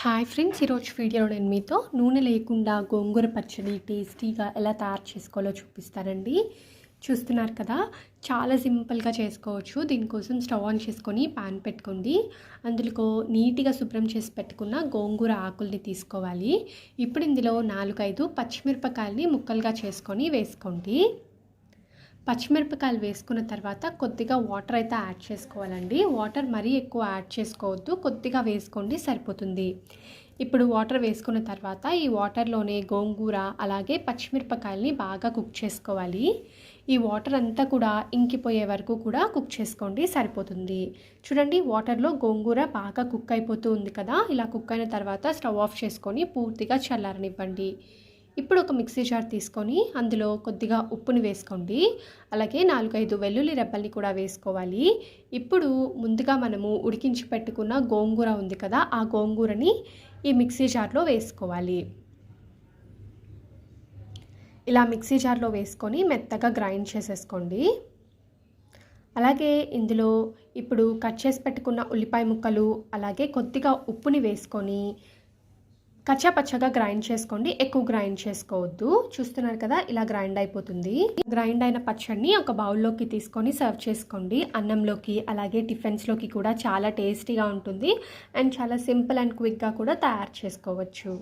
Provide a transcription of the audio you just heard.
Hi friends ఈరోజు వీడియోలో నేను మీతో నూనె లేకుండా గోంగూర పచ్చడి టేస్టీగా ఎలా తయారు చేసుకోవాలో చూపిస్తానండి. చూస్తున్నారు కదా చాలా సింపుల్గా చేసుకోవచ్చు. దీనికోసం స్టవ్ ఆన్ చేసుకొని పాన్ పెట్టుకోండి. అందులో నీట్గా శుభ్రం చేసి పెట్టుకున్న గోంగూర ఆకుల్ని తీసుకోవాలి. ఇప్పుడు ఇందులో నాలుగైదు పచ్చిమిరపకాయల్ని ముక్కలుగా చేసుకొని వేసుకోండి. పచ్చిమిరపకాయలు వేసుకున్న తర్వాత కొద్దిగా వాటర్ అయితే యాడ్ చేసుకోవాలండి. వాటర్ మరీ ఎక్కువ యాడ్ చేసుకోవద్దు. కొద్దిగా వేసుకోండి సరిపోతుంది. ఇప్పుడు వాటర్ వేసుకున్న తర్వాత ఈ వాటర్లోనే గోంగూర అలాగే పచ్చిమిరపకాయల్ని బాగా కుక్ చేసుకోవాలి. ఈ వాటర్ అంతా కూడా ఇంకిపోయే వరకు కూడా కుక్ చేసుకోండి సరిపోతుంది. చూడండి వాటర్లో గోంగూర బాగా కుక్ అయిపోతూ ఉంది కదా. ఇలా కుక్ అయిన తర్వాత స్టవ్ ఆఫ్ చేసుకొని పూర్తిగా చల్లారనివ్వండి. ఇప్పుడు ఒక మిక్సీ జార్ తీసుకొని అందులో కొద్దిగా ఉప్పుని వేసుకోండి. అలాగే నాలుగైదు వెల్లుల్లి రెబ్బల్ని కూడా వేసుకోవాలి. ఇప్పుడు ముందుగా మనము ఉడికించి పెట్టుకున్న గోంగూర ఉంది కదా ఆ గోంగూరని ఈ మిక్సీ జార్లో వేసుకోవాలి. ఇలా మిక్సీ జార్లో వేసుకొని మెత్తగా గ్రైండ్ చేసేసుకోండి. అలాగే ఇందులో ఇప్పుడు కట్ చేసి పెట్టుకున్న ఉల్లిపాయ ముక్కలు అలాగే కొద్దిగా ఉప్పుని వేసుకొని కచ్చాపచ్చగా గ్రైండ్ చేసుకోండి. ఎక్కువ గ్రైండ్ చేసుకోవద్దు. చూస్తున్నారు కదా ఇలా గ్రైండ్ అయిపోతుంది. గ్రైండ్ అయిన పచ్చడిని ఒక బౌల్లోకి తీసుకొని సర్వ్ చేసుకోండి. అన్నంలోకి అలాగే టిఫిన్స్లోకి కూడా చాలా టేస్టీగా ఉంటుంది. అండ్ చాలా సింపుల్ అండ్ క్విక్గా కూడా తయారు చేసుకోవచ్చు.